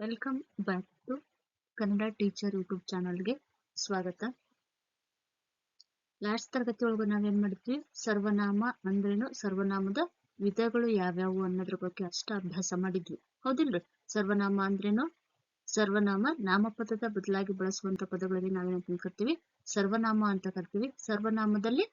Welcome back to Kannada teacher YouTube ಚಾನಲ್ಗೆ ಸ್ವಾಗತ. Last ತರಗತಿ ಒಳಗೆ ನಾವೇನ್ ಮಾಡಿದ್ವಿ? ಸರ್ವನಾಮ ಅಂದ್ರೇನು? ಸರ್ವನಾಮದ ವಿಧಗಳು ಯಾವ್ಯಾವು ಅನ್ನೋದ್ರ ಬಗ್ಗೆ ಅಷ್ಟ ಅಭ್ಯಾಸ ಮಾಡಿದ್ವಿ. ಹೌದಿಲ್ರಿ? ಸರ್ವನಾಮ ಅಂದ್ರೇನು? ಸರ್ವನಾಮ ನಾಮಪದದ ಬದಲಾಗಿ ಬಳಸುವಂತ ಪದಗಳಿಗೆ ನಾವೇನ್ ತಿಳ್ಕೊತೀವಿ ಸರ್ವನಾಮ ಅಂತ ಕರಿತೀವಿ. ಸರ್ವನಾಮದಲ್ಲಿ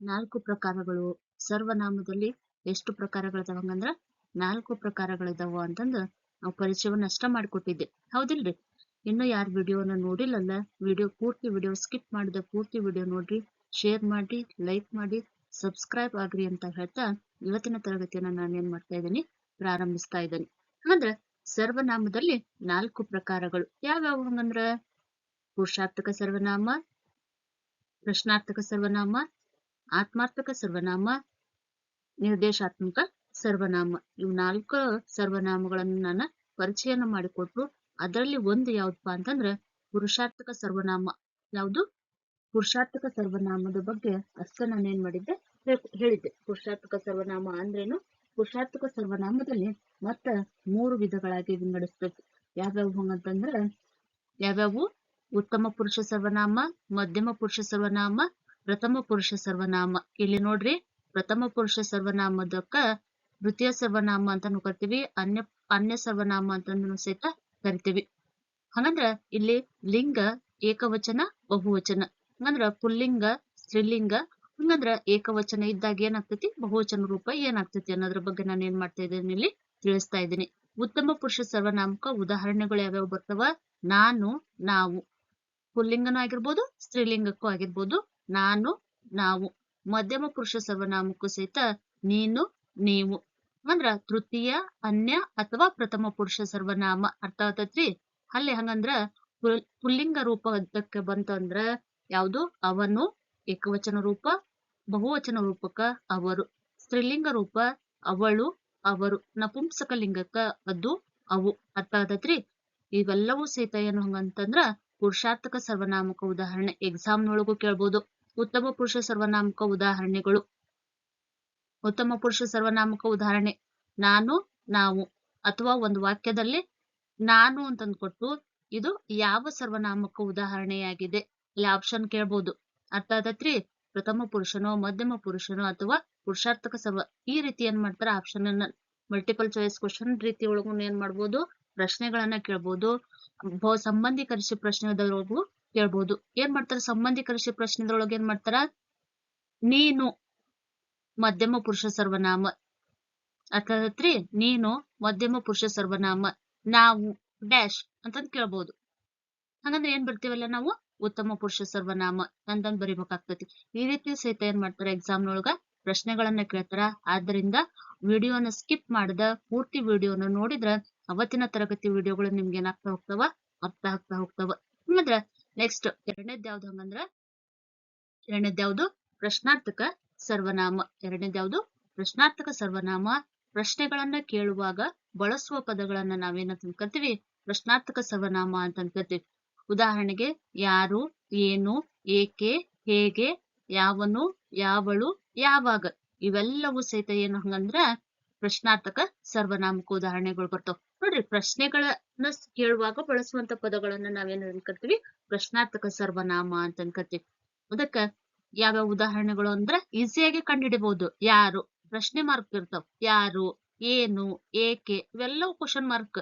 ನಾಲ್ಕು ಪ್ರಕಾರಗಳು. ಸರ್ವನಾಮದಲ್ಲಿ ಎಷ್ಟು ಪ್ರಕಾರಗಳಿದಾವ ಹಂಗಂದ್ರ ನಾಲ್ಕು ಪ್ರಕಾರಗಳಿದಾವ ಅಂತಂದು ನಾವು ಪರಿಚಯವನ್ನ ಅಷ್ಟ ಮಾಡ್ಕೊಟ್ಟಿದ್ದೆ. ಹೌದಿಲ್ರಿ? ಇನ್ನು ಯಾರು ವಿಡಿಯೋನ ನೋಡಿಲ್ಲಲ್ಲ? ವಿಡಿಯೋ ಪೂರ್ತಿ ವಿಡಿಯೋ ಸ್ಕಿಪ್ ಮಾಡಿದ ಪೂರ್ತಿ ವಿಡಿಯೋ ನೋಡ್ರಿ ಶೇರ್ ಮಾಡಿ ಲೈಕ್ ಮಾಡಿ ಸಬ್ಸ್ಕ್ರೈಬ್ ಆಗ್ರಿ ಅಂತ ಹೇಳ್ತಾ ಇವತ್ತಿನ ತರಗತಿಯನ್ನ ನಾನು ಏನ್ ಮಾಡ್ತಾ ಇದ್ದೀನಿ, ಪ್ರಾರಂಭಿಸ್ತಾ ಇದ್ದೀನಿ. ಅಂದ್ರೆ ಸರ್ವನಾಮದಲ್ಲಿ ನಾಲ್ಕು ಪ್ರಕಾರಗಳು. ಯಾವ್ಯಾವ ಹಂಗಂದ್ರ ಪುರುಷಾರ್ಥಕ ಸರ್ವನಾಮ, ಪ್ರಶ್ನಾರ್ಥಕ ಸರ್ವನಾಮ, ಆತ್ಮಾರ್ಥಕ ಸರ್ವನಾಮ, ನಿರ್ದೇಶಾತ್ಮಕ ಸರ್ವನಾಮ, ಇವ್ ನಾಲ್ಕು ಸರ್ವನಾಮಗಳನ್ನು ನಾನು ಪರಿಚಯನ ಮಾಡಿಕೊಟ್ರು. ಅದರಲ್ಲಿ ಒಂದು ಯಾವ್ದಪ್ಪ ಅಂತಂದ್ರ, ಪುರುಷಾರ್ಥಕ ಸರ್ವನಾಮ. ಯಾವುದು? ಪುರುಷಾರ್ಥಕ ಸರ್ವನಾಮದ ಬಗ್ಗೆ ಅಷ್ಟ ನಾನು ಏನ್ ಮಾಡಿದ್ದೆ ಹೇಳಿದ್ದೆ. ಪುರುಷಾರ್ಥಕ ಸರ್ವನಾಮ ಅಂದ್ರೇನು? ಪುರುಷಾರ್ಥಕ ಸರ್ವನಾಮದಲ್ಲಿ ಮತ್ತ ಮೂರು ವಿಧಗಳಾಗಿ ವಿಂಗಡಿಸ್ಬೇಕು. ಯಾವ್ಯಾವು ಅಂತಂದ್ರ ಯಾವ್ಯಾವು? ಉತ್ತಮ ಪುರುಷ ಸರ್ವನಾಮ, ಮಧ್ಯಮ ಪುರುಷ ಸರ್ವನಾಮ, ಪ್ರಥಮ ಪುರುಷ ಸರ್ವನಾಮ. ಇಲ್ಲಿ ನೋಡ್ರಿ, ಪ್ರಥಮ ಪುರುಷ ಸರ್ವನಾಮದಕ್ಕ ದ್ವಿತೀಯ ಸರ್ವನಾಮ ಅಂತಾನು ಕರಿತೀವಿ, ಅನ್ಯ ಅನ್ಯ ಸರ್ವನಾಮ ಅಂತಾನು ಸಹಿತ ಕರಿತೀವಿ. ಹಂಗಂದ್ರ ಇಲ್ಲಿ ಲಿಂಗ, ಏಕವಚನ, ಬಹುವಚನ. ಹಂಗಂದ್ರ ಪುಲ್ಲಿಂಗ, ಸ್ತ್ರೀಲಿಂಗ, ಹಂಗಂದ್ರ ಏಕವಚನ ಇದ್ದಾಗ ಏನಾಗ್ತೈತಿ? ಬಹುವಚನ ರೂಪ ಏನಾಗ್ತೈತಿ ಅನ್ನೋದ್ರ ಬಗ್ಗೆ ನಾನು ಏನ್ ಮಾಡ್ತಾ ಇದ್ದೀನಿ ಇಲ್ಲಿ ತಿಳಿಸ್ತಾ ಇದ್ದೀನಿ. ಉತ್ತಮ ಪುರುಷ ಸರ್ವನಾಮಕ ಉದಾಹರಣೆಗಳು ಯಾವ್ಯಾವ ಬರ್ತಾವ? ನಾನು, ನಾವು. ಪುಲ್ಲಿಂಗನೂ ಆಗಿರ್ಬೋದು, ಸ್ತ್ರೀಲಿಂಗಕ್ಕೂ ಆಗಿರ್ಬೋದು, ನಾನು, ನಾವು. ಮಧ್ಯಮ ಪುರುಷ ಸರ್ವನಾಮಕ್ಕೂ ಸಹಿತ ನೀನು ನೀವು ಅಂದ್ರ ತೃತೀಯ, ಅನ್ಯ ಅಥವಾ ಪ್ರಥಮ ಪುರುಷ ಸರ್ವನಾಮ. ಅರ್ಥ ಆತತ್ರಿ? ಅಲ್ಲಿ ಹಂಗಂದ್ರ ಪುಲ್ಲಿಂಗ ಪುಲ್ಲಿಂಗ ರೂಪಕ್ಕೆ ಬಂತಂದ್ರ ಯಾವುದು? ಅವನು ಏಕವಚನ ರೂಪ, ಬಹುವಚನ ರೂಪಕ್ಕ ಅವರು. ಸ್ತ್ರೀಲಿಂಗ ರೂಪ, ಅವಳು, ಅವರು. ನಪುಂಸಕ ಲಿಂಗಕ್ಕ ಅದು, ಅವು. ಅರ್ಥ ಆತತ್ರಿ? ಇವೆಲ್ಲವೂ ಸಹಿತ ಏನು ಹಂಗಂತಂದ್ರ ಪುರುಷಾರ್ಥಕ ಸರ್ವನಾಮಕ ಉದಾಹರಣೆ. ಎಕ್ಸಾಮ್ ನೊಳಗೂ ಕೇಳ್ಬೋದು. ಉತ್ತಮ ಪುರುಷ ಸರ್ವನಾಮಕ ಉದಾಹರಣೆಗಳು. ಉತ್ತಮ ಪುರುಷ ಸರ್ವನಾಮಕ ಉದಾಹರಣೆ. ನಾನು, ನಾವು ಅಥವಾ ಒಂದು ವಾಕ್ಯದಲ್ಲಿ ನಾನು ಅಂತಂದು ಕೊಟ್ಟು ಇದು ಯಾವ ಸರ್ವನಾಮಕ ಉದಾಹರಣೆಯಾಗಿದೆ. ಇಲ್ಲಿ ಆಪ್ಷನ್ ಕೇಳ್ಬೋದು. ಅರ್ಥ ಆದತ್ರಿ ಪ್ರಥಮ ಪುರುಷನೋ, ಮಧ್ಯಮ ಪುರುಷನೋ ಅಥವಾ ಪುರುಷಾರ್ಥಕ ಸರ್ವ ಈ ರೀತಿ ಏನ್ ಮಾಡ್ತಾರ? ಆಪ್ಷನ್ ಅನ್ನ ಮಲ್ಟಿಪಲ್ ಚಾಯ್ಸ್ ಕ್ವಶನ್ ರೀತಿ ಒಳಗೂ ಏನ್ ಮಾಡ್ಬೋದು? ಪ್ರಶ್ನೆಗಳನ್ನ ಕೇಳ್ಬೋದು. ಸಂಬಂಧೀಕರಿಸಿ ಪ್ರಶ್ನೆದೊಳಗೂ ಕೇಳ್ಬೋದು. ಏನ್ ಮಾಡ್ತಾರ? ಸಂಬಂಧೀಕರಿಸಿ ಪ್ರಶ್ನೆದೊಳಗೆ ಏನ್ ಮಾಡ್ತಾರ? ನೀನು. ಮಧ್ಯಮ ಪುರುಷ ಸರ್ವನಾಮ. ಅರ್ಥಾತ್ರಿ ನೀನು ಮಧ್ಯಮ ಪುರುಷ ಸರ್ವನಾಮ. ನಾವು ಡ್ಯಾಶ್ ಅಂತಂದ್ ಕೇಳ್ಬೋದು. ಹಂಗಂದ್ರೆ ಏನ್ ಬರ್ತೀವಲ್ಲ ನಾವು? ಉತ್ತಮ ಪುರುಷ ಸರ್ವನಾಮ. ಅಂತಂದ್ ಬರಿಬೇಕಾಗ್ತತಿ. ಈ ರೀತಿ ಸಹಿತ ಏನ್ ಮಾಡ್ತಾರ ಎಕ್ಸಾಮ್ ನೊಳಗ? ಪ್ರಶ್ನೆಗಳನ್ನ ಕೇಳ್ತಾರ. ಆದ್ರಿಂದ ವಿಡಿಯೋನ ಸ್ಕಿಪ್ ಮಾಡದ ಪೂರ್ತಿ ವಿಡಿಯೋನ ನೋಡಿದ್ರ ಅವತ್ತಿನ ತರಗತಿ ವಿಡಿಯೋಗಳು ನಿಮ್ಗೆ ಏನಾಗ್ತಾ ಹೋಗ್ತಾವ? ಅರ್ಥ ಆಗ್ತಾ ಹೋಗ್ತಾವ. ಹಂಗಂದ್ರ ನೆಕ್ಸ್ಟ್ ಎರಡನೇದ್ ಯಾವ್ದು ಹಂಗಂದ್ರ? ಎರಡನೇದ್ ಯಾವ್ದು ಪ್ರಶ್ನಾರ್ಥಕ. ಸರ್ವನಾಮ ಎರಡನೇದ್ ಯಾವ್ದು? ಪ್ರಶ್ನಾರ್ಥಕ ಸರ್ವನಾಮ. ಪ್ರಶ್ನೆಗಳನ್ನ ಕೇಳುವಾಗ ಬಳಸುವ ಪದಗಳನ್ನ ನಾವೇನಂತ ಅನ್ಕೋತೀವಿ? ಪ್ರಶ್ನಾರ್ಥಕ ಸರ್ವನಾಮ ಅಂತ ಅನ್ಕೋತೀವಿ. ಉದಾಹರಣೆಗೆ ಯಾರು, ಏನು, ಏಕೆ, ಹೇಗೆ, ಯಾವನು, ಯಾವಳು, ಯಾವಾಗ? ಇವೆಲ್ಲವೂ ಸಹಿತ ಏನು ಹಂಗಂದ್ರ ಪ್ರಶ್ನಾರ್ಥಕ ಸರ್ವನಾಮಕ ಉದಾಹರಣೆಗಳು ಬರ್ತಾವ. ನೋಡ್ರಿ, ಪ್ರಶ್ನೆಗಳನ್ನ ಕೇಳುವಾಗ ಬಳಸುವಂತ ಪದಗಳನ್ನ ನಾವೇನ್ ಅನ್ಕೋತೀವಿ? ಪ್ರಶ್ನಾರ್ಥಕ ಸರ್ವನಾಮ ಅಂತ ಅನ್ಕೋತೀವಿ. ಅದಕ್ಕ ಯಾವ್ಯಾವ ಉದಾಹರಣೆಗಳು ಅಂದ್ರೆ ಈಸಿಯಾಗಿ ಕಂಡುಹಿಡಿಬಹುದು ಯಾರು? ಪ್ರಶ್ನೆ ಮಾರ್ಕ್ ಇರ್ತಾವ. ಯಾರು? ಏನು? ಏಕೆ? ಇವೆಲ್ಲವೂ ಕ್ವಶನ್ ಮಾರ್ಕ್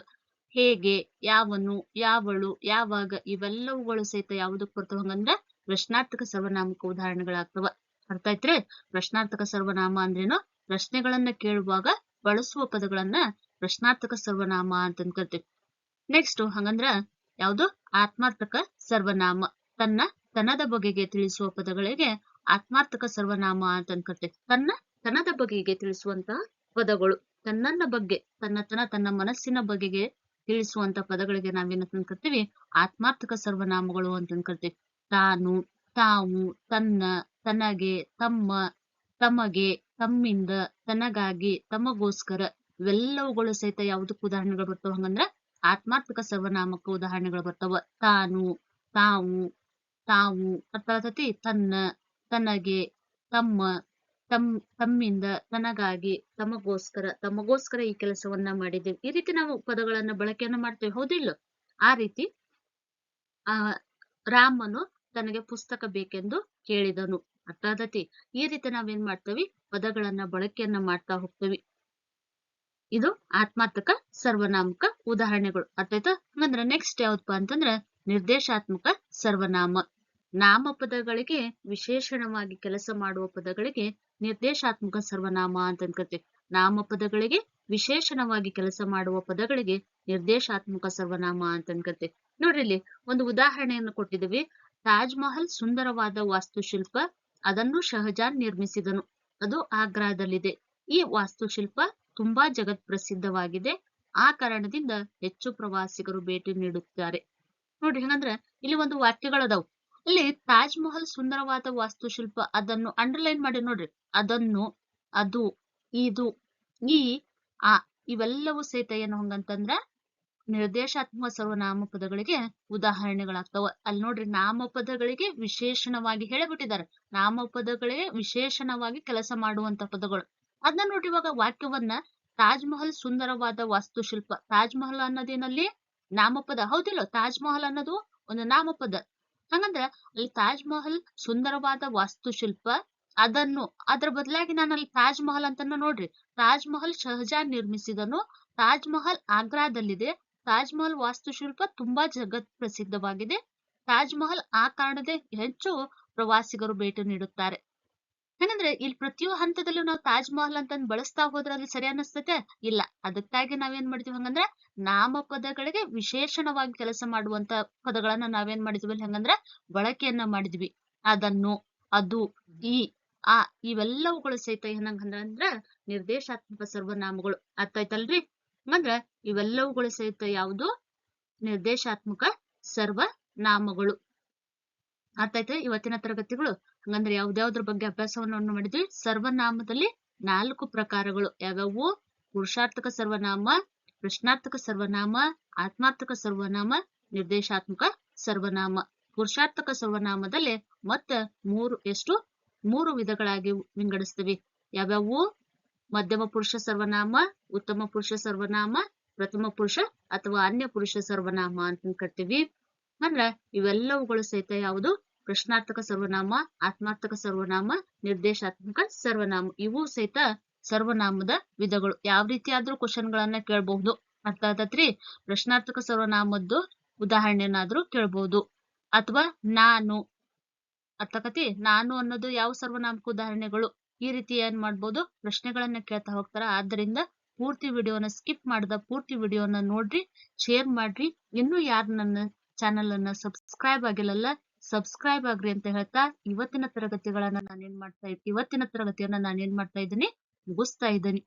ಹೇಗೆ? ಯಾವನು? ಯಾವಳು? ಯಾವಾಗ? ಇವೆಲ್ಲವುಗಳು ಸಹಿತ ಯಾವುದಕ್ಕೆ ಬರ್ತಾವ ಹಂಗಂದ್ರ ಪ್ರಶ್ನಾರ್ಥಕ ಸರ್ವನಾಮಕ ಉದಾಹರಣೆಗಳಾಗ್ತವ. ಅರ್ಥ ಆಯ್ತ್ರಿ? ಪ್ರಶ್ನಾರ್ಥಕ ಸರ್ವನಾಮ ಅಂದ್ರೇನು? ಪ್ರಶ್ನೆಗಳನ್ನ ಕೇಳುವಾಗ ಬಳಸುವ ಪದಗಳನ್ನ ಪ್ರಶ್ನಾರ್ಥಕ ಸರ್ವನಾಮ ಅಂತ ಕರಿತೀವಿ ನೆಕ್ಸ್ಟ್ ಹಂಗಂದ್ರ ಯಾವ್ದು? ಆತ್ಮಾರ್ಥಕ ಸರ್ವನಾಮ. ತನ್ನ ತನದ ಬಗೆಗೆ ತಿಳಿಸುವ ಪದಗಳಿಗೆ ಆತ್ಮಾರ್ಥಕ ಸರ್ವನಾಮ ಅಂತ ತನ್ನ ತನದ ಬಗೆಗೆ ತಿಳಿಸುವಂತಹ ಪದಗಳು. ತನ್ನನ್ನ ಬಗ್ಗೆ ತನ್ನ ತನ ತನ್ನ ಮನಸ್ಸಿನ ಬಗೆಗೆ ತಿಳಿಸುವಂತ ಪದಗಳಿಗೆ ನಾವೇನ ತಂದ್ಕರ್ತೀವಿ ಆತ್ಮಾರ್ಥಕ ಸರ್ವನಾಮಗಳು ಅಂತ ತಾನು, ತಾವು, ತನ್ನ, ತನಗೆ, ತಮ್ಮ, ತಮಗೆ, ತಮ್ಮಿಂದ, ತನಗಾಗಿ, ತಮಗೋಸ್ಕರ ಇವೆಲ್ಲವುಗಳು ಸಹಿತ ಯಾವುದಕ್ಕೂ ಉದಾಹರಣೆಗಳು ಬರ್ತಾವ. ಹಂಗಂದ್ರ ಆತ್ಮಾರ್ಥಕ ಸರ್ವನಾಮಕ್ಕ ಉದಾಹರಣೆಗಳು ಬರ್ತಾವ. ತಾನು, ತಾವು ತಾವು ಅರ್ಥ ತನ್ನ, ತನಗೆ ತಮ್ಮ, ತಮ್, ತಮ್ಮಿಂದ ತನಗಾಗಿ ತಮಗೋಸ್ಕರ ತಮಗೋಸ್ಕರ ಈ ಕೆಲಸವನ್ನ ಮಾಡಿದ್ದೇವೆ ಈ ರೀತಿ ನಾವು ಪದಗಳನ್ನ ಬಳಕೆಯನ್ನ ಮಾಡ್ತೇವೆ, ಹೌದಿಲ್ಲ? ಆ ರೀತಿ, ಆ, ರಾಮನು ತನಗೆ ಪುಸ್ತಕ ಬೇಕೆಂದು ಕೇಳಿದನು. ಅರ್ಥಾದತಿ? ಈ ರೀತಿ ನಾವೇನ್ ಮಾಡ್ತೇವಿ? ಪದಗಳನ್ನ ಬಳಕೆಯನ್ನ ಮಾಡ್ತಾ ಹೋಗ್ತೇವಿ. ಇದು ಆತ್ಮಾರ್ಥಕ, ಸರ್ವನಾಮಕ ಉದಾಹರಣೆಗಳು. ಅರ್ಥ ಆಯ್ತಾ ಹಂಗಂದ್ರೆ ನೆಕ್ಸ್ಟ್ ಯಾವ್ದಪ್ಪ ಅಂತಂದ್ರ ನಿರ್ದೇಶಾತ್ಮಕ ಸರ್ವನಾಮ. ನಾಮಪದಗಳಿಗೆ ವಿಶೇಷಣವಾಗಿ ಕೆಲಸ ಮಾಡುವ ಪದಗಳಿಗೆ ನಿರ್ದೇಶಾತ್ಮಕ ಸರ್ವನಾಮ ಅಂತ ಅನ್ಕತೀವಿ ನಾಮಪದಗಳಿಗೆ ವಿಶೇಷಣವಾಗಿ ಕೆಲಸ ಮಾಡುವ ಪದಗಳಿಗೆ ನಿರ್ದೇಶಾತ್ಮಕ ಸರ್ವನಾಮ ಅಂತ ಅನ್ಕತೀವಿ ನೋಡ್ರಿ ಒಂದು ಉದಾಹರಣೆಯನ್ನು ಕೊಟ್ಟಿದ್ದೀವಿ. ತಾಜ್ ಮಹಲ್ ಸುಂದರವಾದ ವಾಸ್ತುಶಿಲ್ಪ, ಅದನ್ನು ಶಹಜಾನ್ ನಿರ್ಮಿಸಿದನು. ಅದು ಆಗ್ರಾದಲ್ಲಿದೆ. ಈ ವಾಸ್ತುಶಿಲ್ಪ ತುಂಬಾ ಜಗತ್ ಪ್ರಸಿದ್ಧವಾಗಿದೆ ಆ ಕಾರಣದಿಂದ ಹೆಚ್ಚು ಪ್ರವಾಸಿಗರು ಭೇಟಿ ನೀಡುತ್ತಾರೆ. ನೋಡ್ರಿ ಹಂಗಂದ್ರ ಇಲ್ಲಿ ಒಂದು ವಾಕ್ಯಗಳದಾವ್ ಇಲ್ಲಿ ತಾಜ್ ಮಹಲ್ ಸುಂದರವಾದ ವಾಸ್ತುಶಿಲ್ಪ ಅದನ್ನು ಅಂಡರ್ಲೈನ್ ಮಾಡಿ ನೋಡ್ರಿ. ಅದನ್ನು, ಅದು, ಇದು, ಈ, ಆ, ಇವೆಲ್ಲವೂ ಸಹಿತ ಏನು ಹಂಗಂತಂದ್ರ ನಿರ್ದೇಶಾತ್ಮಕ ಸರ್ವನಾಮ ಪದಗಳಿಗೆ ಉದಾಹರಣೆಗಳಾಗ್ತಾವ. ಅಲ್ಲಿ ನೋಡ್ರಿ ನಾಮಪದಗಳಿಗೆ ವಿಶೇಷಣವಾಗಿ ಹೇಳಿಬಿಟ್ಟಿದ್ದಾರೆ. ನಾಮಪದಗಳಿಗೆ ವಿಶೇಷಣವಾಗಿ ಕೆಲಸ ಮಾಡುವಂತ ಪದಗಳು. ಅದನ್ನ ನೋಡ್ರಿ ಇವಾಗ ವಾಕ್ಯವನ್ನ ತಾಜ್ ಮಹಲ್ ಸುಂದರವಾದ ವಾಸ್ತುಶಿಲ್ಪ. ತಾಜ್ ಮಹಲ್ ಅನ್ನೋದೇನಲ್ಲಿ? ನಾಮಪದ ಹೌದಿಲ್ಲೋ ತಾಜ್ ಮಹಲ್ ಅನ್ನೋದು? ಒಂದು ನಾಮಪದ. ಹಂಗಂದ್ರ ಅಲ್ಲಿ ತಾಜ್ ಮಹಲ್ ಸುಂದರವಾದ ವಾಸ್ತುಶಿಲ್ಪ, ಅದನ್ನು, ಅದ್ರ ಬದಲಾಗಿ ನಾನು ಅಲ್ಲಿ ತಾಜ್ ಮಹಲ್ ಅಂತಾನು ನೋಡ್ರಿ. ತಾಜ್ ಮಹಲ್ ಶಹಜಾನ್ ನಿರ್ಮಿಸಿದನು. ತಾಜ್ ಮಹಲ್ ಆಗ್ರಾದಲ್ಲಿದೆ. ತಾಜ್ ಮಹಲ್ ವಾಸ್ತುಶಿಲ್ಪ ತುಂಬಾ ಜಗತ್ ಪ್ರಸಿದ್ಧವಾಗಿದೆ. ತಾಜ್ ಮಹಲ್ ಆ ಕಾರಣದೇ ಹೆಚ್ಚು ಪ್ರವಾಸಿಗರು ಭೇಟಿ ನೀಡುತ್ತಾರೆ. ಏನಂದ್ರೆ ಇಲ್ಲಿ ಪ್ರತಿಯೊಂದು ಹಂತದಲ್ಲೂ ನಾವು ತಾಜ್ ಮಹಲ್ ಅಂತಂದ್ ಬಳಸ್ತಾ ಹೋದ್ರೆ ಅಲ್ಲಿ ಸರಿ ಅನಿಸ್ತತೆ ಇಲ್ಲ. ಅದಕ್ಕಾಗಿ ನಾವೇನ್ ಮಾಡ್ತೀವಿ ಹಂಗಂದ್ರೆ ನಾಮಪದಗಳಿಗೆ ವಿಶೇಷಣವಾಗಿ ಕೆಲಸ ಮಾಡುವಂತ ಪದಗಳನ್ನ ನಾವೇನ್ ಮಾಡಿದ್ವಿ ಅಲ್ಲಿ ಹಂಗಂದ್ರೆ ಬಳಕೆಯನ್ನ ಮಾಡಿದ್ವಿ. ಅದನ್ನು, ಅದು, ಈ, ಆ ಇವೆಲ್ಲವುಗಳು ಸಹಿತ ಏನಂಗಂದ್ರ ನಿರ್ದೇಶಾತ್ಮಕ ಸರ್ವನಾಮಗಳು ಅರ್ಥ ಅಂದ್ರ ಇವೆಲ್ಲವುಗಳು ಸಹಿತ ಯಾವುದು? ನಿರ್ದೇಶಾತ್ಮಕ ಸರ್ವನಾಮಗಳು. ಅರ್ಥ ಆಯ್ತಾ ಇವತ್ತಿನ ತರಗತಿಗಳು. ಹಂಗಂದ್ರೆ ಯಾವ್ದ್ಯಾವ್ದ್ರ ಬಗ್ಗೆ ಅಭ್ಯಾಸವನ್ನು ಮಾಡಿದ್ವಿ? ಸರ್ವನಾಮದಲ್ಲಿ ನಾಲ್ಕು ಪ್ರಕಾರಗಳು ಯಾವ್ಯಾವು? ಪುರುಷಾರ್ಥಕ ಸರ್ವನಾಮ ಪ್ರಶ್ನಾರ್ಥಕ ಸರ್ವನಾಮ, ಆತ್ಮಾರ್ಥಕ ಸರ್ವನಾಮ, ನಿರ್ದೇಶಾತ್ಮಕ ಸರ್ವನಾಮ. ಪುರುಷಾರ್ಥಕ ಸರ್ವನಾಮದಲ್ಲಿ ಮತ್ತ ಮೂರು, ಎಷ್ಟು? ಮೂರು ವಿಧಗಳಾಗಿ ವಿಂಗಡಿಸ್ತೀವಿ. ಯಾವ್ಯಾವು? ಮಧ್ಯಮ ಪುರುಷ ಸರ್ವನಾಮ, ಉತ್ತಮ ಪುರುಷ ಸರ್ವನಾಮ, ಪ್ರಥಮ ಪುರುಷ ಅಥವಾ ಅನ್ಯ ಪುರುಷ ಸರ್ವನಾಮ ಅಂತ ಕರಿತೀವಿ ಅಂದ್ರ ಇವೆಲ್ಲವುಗಳು ಸಹಿತ ಯಾವುದು? ಪ್ರಶ್ನಾರ್ಥಕ ಸರ್ವನಾಮ, ಆತ್ಮಾರ್ಥಕ ಸರ್ವನಾಮ, ನಿರ್ದೇಶಾತ್ಮಕ ಸರ್ವನಾಮ. ಇವು ಸಹಿತ ಸರ್ವನಾಮದ ವಿಧಗಳು. ಯಾವ ರೀತಿಯಾದ್ರೂ ಕ್ವಶನ್ ಗಳನ್ನ ಕೇಳಬಹುದು. ಅರ್ಥ ಪ್ರಶ್ನಾರ್ಥಕ ಸರ್ವನಾಮದ್ದು ಉದಾಹರಣೆಯನ್ನಾದ್ರೂ ಕೇಳಬಹುದು. ಅಥವಾ ನಾನು. ಅರ್ಥಕತಿ ನಾನು ಅನ್ನೋದು ಯಾವ ಸರ್ವನಾಮಕ ಉದಾಹರಣೆಗಳು? ಈ ರೀತಿ ಏನ್ ಮಾಡ್ಬೋದು? ಪ್ರಶ್ನೆಗಳನ್ನ ಕೇಳ್ತಾ ಹೋಗ್ತಾರ? ಆದ್ದರಿಂದ ಪೂರ್ತಿ ವಿಡಿಯೋನ ಸ್ಕಿಪ್ ಮಾಡದ ಪೂರ್ತಿ ವಿಡಿಯೋನ ನೋಡ್ರಿ, ಶೇರ್ ಮಾಡ್ರಿ. ಇನ್ನು ಯಾರು ನನ್ನ ಚಾನೆಲ್ ಅನ್ನ ಸಬ್ಸ್ಕ್ರೈಬ್ ಆಗಿಲ್ಲಲ್ಲ ಸಬ್ಸ್ಕ್ರೈಬ್ ಆಗ್ರಿ ಅಂತ ಹೇಳ್ತಾ ಇವತ್ತಿನ ತರಗತಿಗಳನ್ನ ನಾನೇನ್ ಮಾಡ್ತಾ ಇವತ್ತಿನ ತರಗತಿಯನ್ನ ನಾನೇನ್ ಮಾಡ್ತಾ ಇದ್ದೀನಿ ಮುಗಿಸ್ತಾ ಇದ್ದೀನಿ.